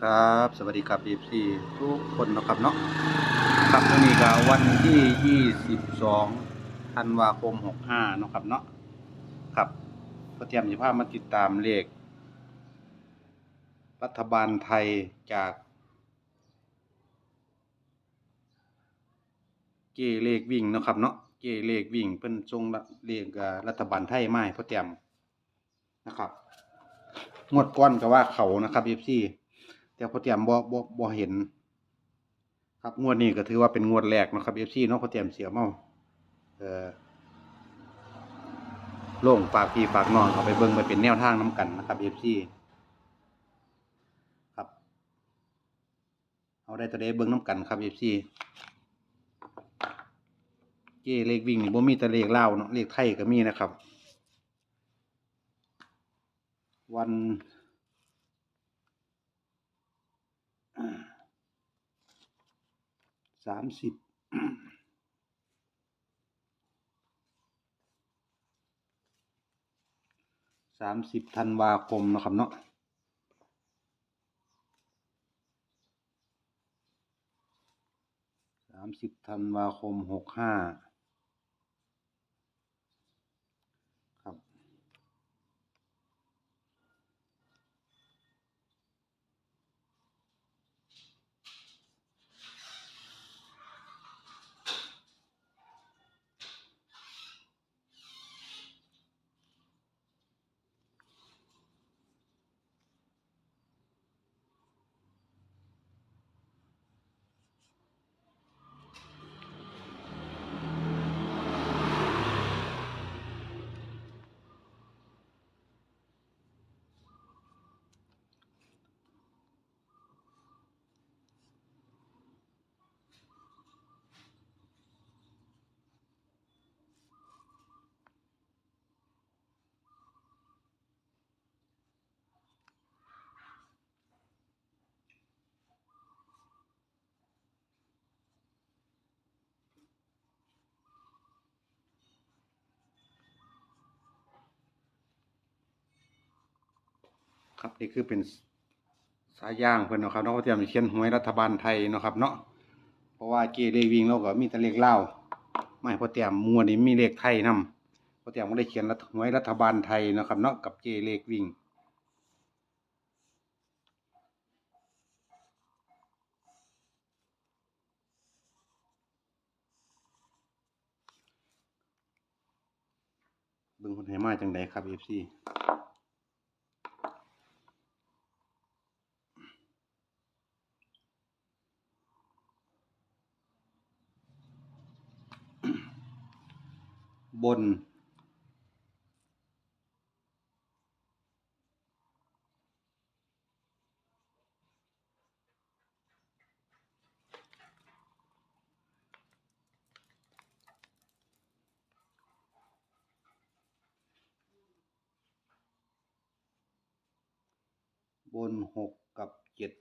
ครับ สวัสดีครับ FC ทุกคนนะครับเนาะครับวันนี้ก็วันที่ 22ธันวาคม 65 เนาะครับเนาะครับก็เตรียมจะพามาติดตามเลข รัฐบาลไทยจาก เกเลขวิ่งนะครับเนาะเกเลขวิ่งเพิ่นทรงเลขอ่ารัฐบาลไทยมาให้พ่อเตรียมนะครับงวดก้อนก็ว่าเขานะครับ FC แต่พอเตรียมบ่บ่บ่เห็น ครับงวดนี้ก็ถือว่าเป็นงวดแรกนะครับ FC เนาะพอเตรียมเสียเมาเออโล่งฝากพี่ฝากน้องเอาไปเบิ่งไปเป็นแนวทางนํกันนะครับ FC ครับ เอาได้ตัวใดเบิ่งนํกันครับ FC เจ้เลขวิ่งนี่บ่มีแต่เลขลาเนาะเลขไทยก็มีนะครับ วัน สามสิบสามสิบธันวาคมนะครับเนาะสามสิบธันวาคมหกห้า ครับนี่คือเป็นสายย่างเพิ่อนเนาะครับเนาะเตรียมเขียนหวยรัฐบาลไทยเนาะครับเนาะเพราะว่าเกเลวิ่งเราก็มีแต่เลขลาไม่พอเตรียมมัวนี่มีเลขไทยนํพอเตรียมก็ได้เขียนหวยรัฐบาลไทยเนาะครับเนาะกับเกเลวิ่งเบิ่งคนให้มาจังไดครับ FC บน บนหกกับเจ็ด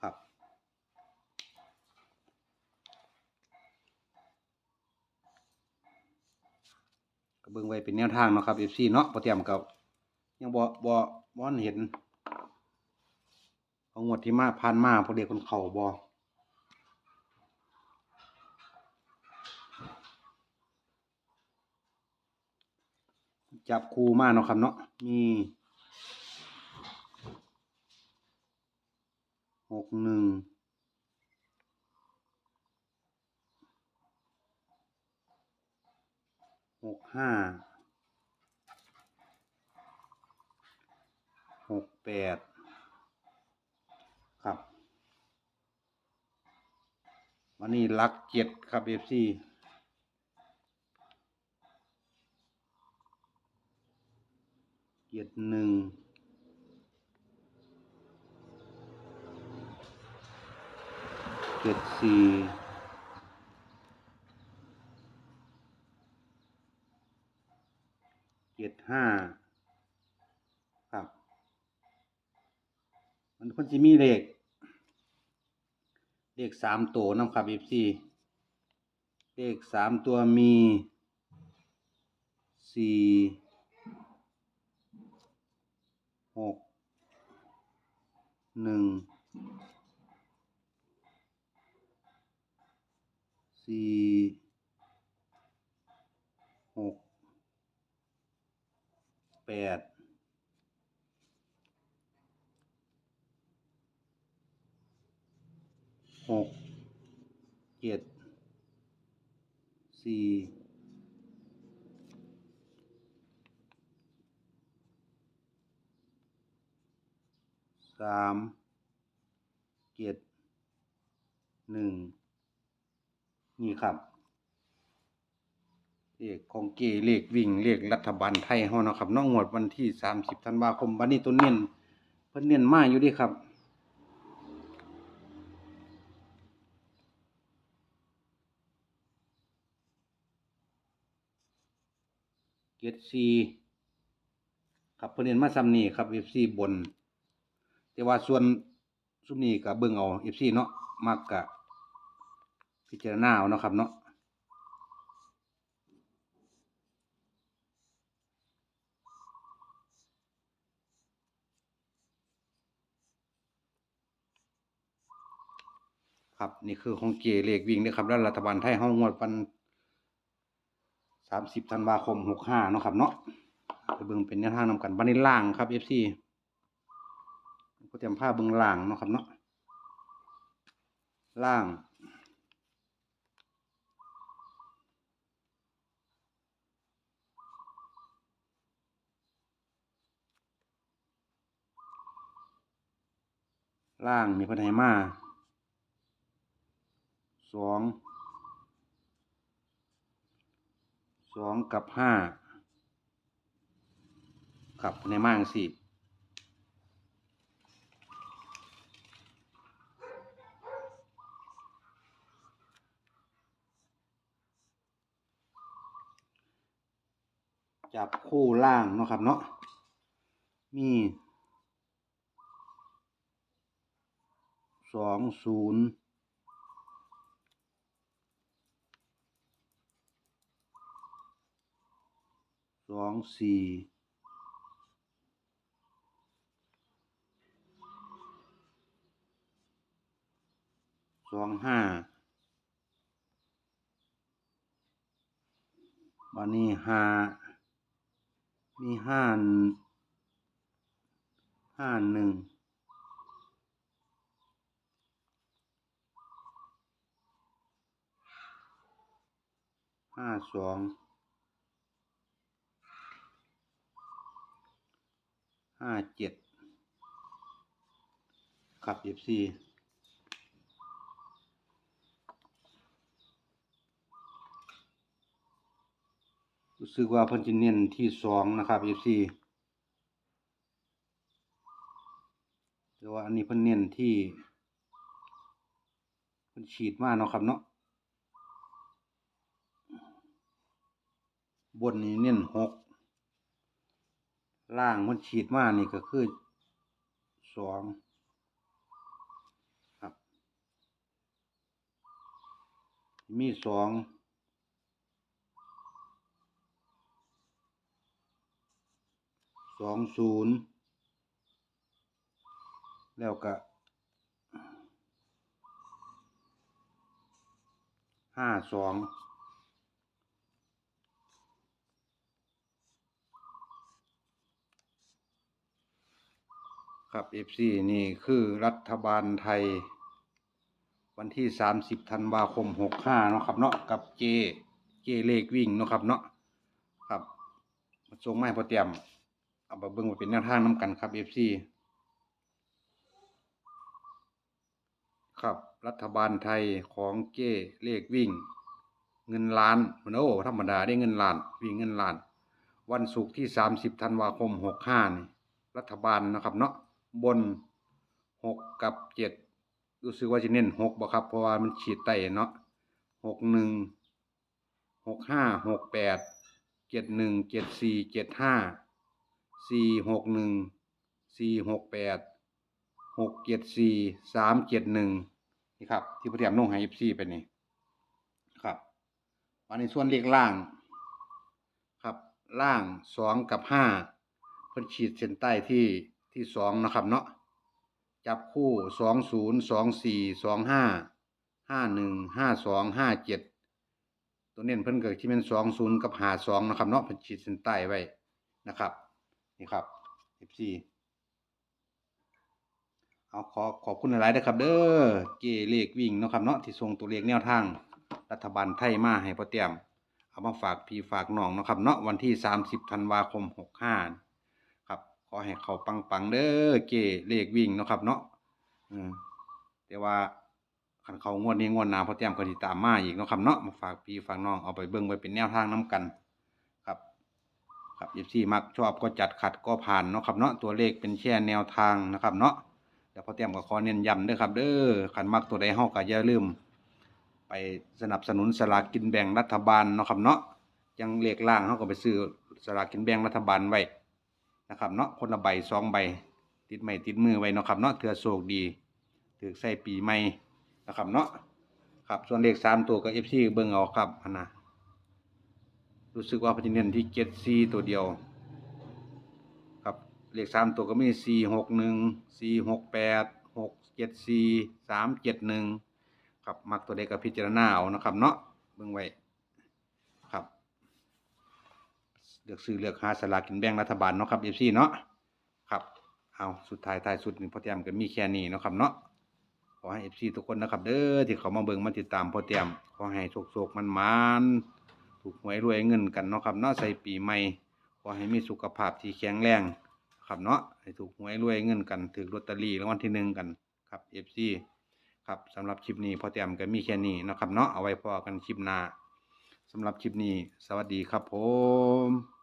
ครับ ก็ เบิ่งไว้เป็นแนวทางเนาะครับ FC เนาะบ่เตรียมกับยังบ่บ่บ่ทันเห็นเอางวดที่มาผ่านมาพอเรียกคนเข้าบ่จับคู่มาเนาะครับเนาะมีหกหนึ่ง หกห้าหกแปดครับ วันนี้ลักเจ็ดครับเอฟซีเจ็ดหนึ่งเจ็ดสี่เจ็ด ห้าครับ มันคนจะมีเลขเลขสามตัวนำครับเอฟซีเลขสามตัวมีสี่หกหนึ่งสี่หก แปดหกเจ็ดสี่สามเจ็ดหนึ่งนี่ครับ เลขของเกเลขวิ่งเลขรัฐบาลไทยเฮานะครับน้องงวดวันที่สามสิบธันวาคมวันนี้ตัวเนียนเพิ่นเนียนมาอยู่ดิครับเจ็ดซีครับเพิ่นเนียนมาซ้ำนี่ครับเอฟซีบน แต่ว่าส่วนซุมนี้ก็เบิ่งเอาเอฟซีเนาะมักกะพิจารณาเอาเนาะครับเนาะ ครับนี่คือของเกเลขวิ่งนะครับแล้วรัฐบาลไทยห้องงวดวันสามสิบธันวาคมหกห้าเนาะครับเนาะไปเบิ่งเป็นแนวทางนำกันวันนี้ล่างครับเอฟซีก็เตรียมผ้าเบิ่งล่างเนาะครับเนาะล่างล่างมีพันไหมา สองสองกับห้าครับในม่างสี่จับคู่ล่างเนาะครับเนาะมีสองศูนย์ สองสี่สองห้าวันนี้ห้ามีห้าห้าหนึ่งห้าสอง ห้าเจ็ดครับเอฟซีรู้สึกว่าเพิ่นจะเน้นที่สองนะครับเอฟซีแต่ว่าอันนี้เพิ่นเน้นที่เพิ่นฉีดมากเนาะครับเนาะบนนี้เน้นหก ล่างมันฉีดมานี่ก็คือสองครับ มีสองสองศูนย์แล้วก็ห้าสอง ครับ FC นี่คือรัฐบาลไทย วันที่ 30ธันวาคม 65เนาะครับเนาะกับเจเจเลขวิ่งเนาะครับเนาะครับมาส่งมาให้พอเตรียมเอาไปเบิ่งว่าเป็นแนวทางน้กันครับ FC ครับรัฐบาลไทยของเจเลขวิ่ง เงินล้านมันโอ้ธรรมดาได้เงินล้าน วิ่งเงินล้าน วันศุกร์ที่ 30ธันวาคม 65นี่รัฐบาลนะครับเนาะ บนหกกับเจ็ดรู้สึกว่าจะเน้นหกบ่ครับ เพราะว่ามันฉีดไตเนาะหกหนึ่งหกห้าหกแปดเจ็ดหนึ่งเจ็ดสี่เจ็ดห้าสี่หกหนึ่งสี่หกแปดหกเจ็ดสี่สามเจ็ดหนึ่งนี่ครับ ที่พระเทียมลงห้เอฟซีไปนี่ครับวันนี้ส่วนเลขล่าง ครับล่างสองกับห้าเพิ่นฉีดเส้นใต้ที่ ที่สองนะครับเนาะจับคู่สองศูนย์สองสี่สองห้าห้าหนึ่งห้าสองห้าเจ็ดตัวเน้นเพิ่นเกิดที่เป็นสองศูนย์กับหาสองนะครับเนาะเพิ่นขีดเส้นใต้ไว้นะครับนี่ครับ FC เอาขอขอบคุณหลายๆนะครับ เด้อเกเลขวิ่งนะครับเนาะที่ส่งตัวเลขแนวทาง รัฐบาลไทยมาให้พ่อเตรียมเอามาฝากพี่ฝากน้องนะครับเนาะวันที่ 30ธันวาคม 65ครับ ขอให้เขาปังๆเด้อเกเลขวิ่งเนาะครับเนาะอืมแต่ว่าคันเขางวดนี้งวดหน้าพอเตรียมก็สิตามมาอีกเนาะครับเนาะมาฝากพี่ฝากน้องเอาไปเบิ่งไว้เป็นแนวทางนํกันครับ ครับ FC มักชอบก็จัดขัดก็ผ่านเนาะครับเนาะตัวเลขเป็นแค่แนวทางนะครับ เนาะเดี๋ยวพอเตรียมก็ขอเน้นย้ำเด้อครับ เด้อคันมักตัวใดเฮาก็อย่าลืม ไปสนับสนุนสลากกินแบ่งรัฐบาลเนาะครับเนาะยังเลขล่างเฮาก็ไปซื้อสลากกินแบ่งรัฐบาลไว้ นะครับเนาะคนละใบสองใบ ติดไม้ติดมือไว้เนาะครับเนาะเถื่อโชคดีถือใส่ปีใหม่นะครับเนาะครับส่วนเลขสามตัวก็ FC เบิ่งเอาครับอันนะรู้สึกว่าเพนสิเน้นที่เจ็ดซีตัวเดียว ครับเลขสามตัวก็มีสี่หกหนึ่งสี่หกแปดหกเจ็ดสี่สามเจ็ดหนึ่งครับมักตัวใดก็พิจารณาเอานะครับเนาะเบิ่งไว้ครับ เลือกซื้อเลือกหาสลากกินแบ่งรัฐบาลเนาะครับเอฟซีเนาะครับเอาสุดท้ายท้ายสุดนี่พ่อเตรียมก็มีแค่นี้เนาะครับเนาะขอให้เอฟซีทุกคนนะครับเด้อที่เขามาเบิ่งมาติดตามพ่อเตรียมขอให้โชคๆมันมันถูกหวยรวยเงินกันเนาะครับเนาะใส่ปีใหม่ขอให้มีสุขภาพที่แข็งแรงครับเนาะให้ถูกหวยรวยเงินกันถือลอตเตอรี่รางวัลที่หนึ่งกันครับเอฟซีครับสำหรับคลิปนี้พอเตรียมก็มีแค่นี้เนาะครับเนาะเอาไว้พอกันคลิปหน้าสำหรับคลิปนี้ สวัสดีครับผม